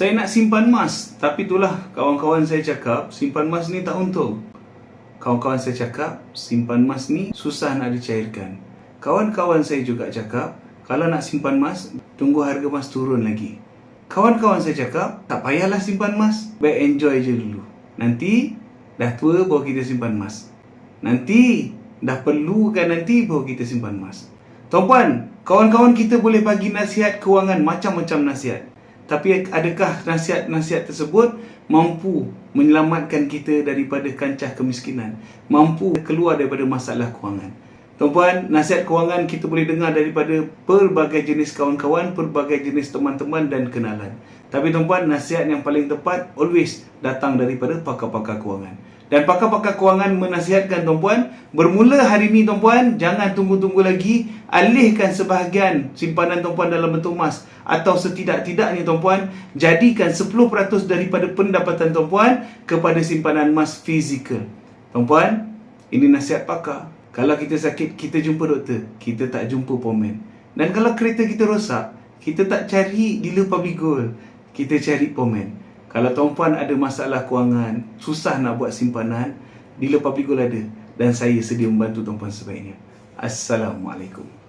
Saya nak simpan emas, tapi itulah kawan-kawan saya cakap, simpan emas ni tak untung. Kawan-kawan saya cakap, simpan emas ni susah nak dicairkan. Kawan-kawan saya juga cakap, kalau nak simpan emas, tunggu harga emas turun lagi. Kawan-kawan saya cakap, tak payahlah simpan emas, baik enjoy je dulu. Nanti, dah tua baru kita simpan emas. Nanti, dah perlu kan nanti baru kita simpan emas. Tuan-puan, kawan-kawan kita boleh bagi nasihat kewangan macam-macam nasihat. Tapi adakah nasihat-nasihat tersebut mampu menyelamatkan kita daripada kancah kemiskinan? Mampu keluar daripada masalah kewangan? Tuan-puan, nasihat kewangan kita boleh dengar daripada pelbagai jenis kawan-kawan, pelbagai jenis teman-teman dan kenalan. Tapi tuan-puan, nasihat yang paling tepat always datang daripada pakar-pakar kewangan. Dan pakar-pakar kewangan menasihatkan tuan-puan, bermula hari ini tuan-puan, jangan tunggu-tunggu lagi, alihkan sebahagian simpanan tuan-puan dalam bentuk emas. Atau setidak-tidaknya tuan-puan, jadikan 10% daripada pendapatan tuan-puan kepada simpanan emas fizikal. Tuan-puan, ini nasihat pakar. Kalau kita sakit, kita jumpa doktor. Kita tak jumpa pomen. Dan kalau kereta kita rosak, kita tak cari dealer public gold. Kita cari pomen. Kalau tuan-puan ada masalah kewangan, susah nak buat simpanan, dealer public gold ada. Dan saya sedia membantu tuan-puan sebaiknya. Assalamualaikum.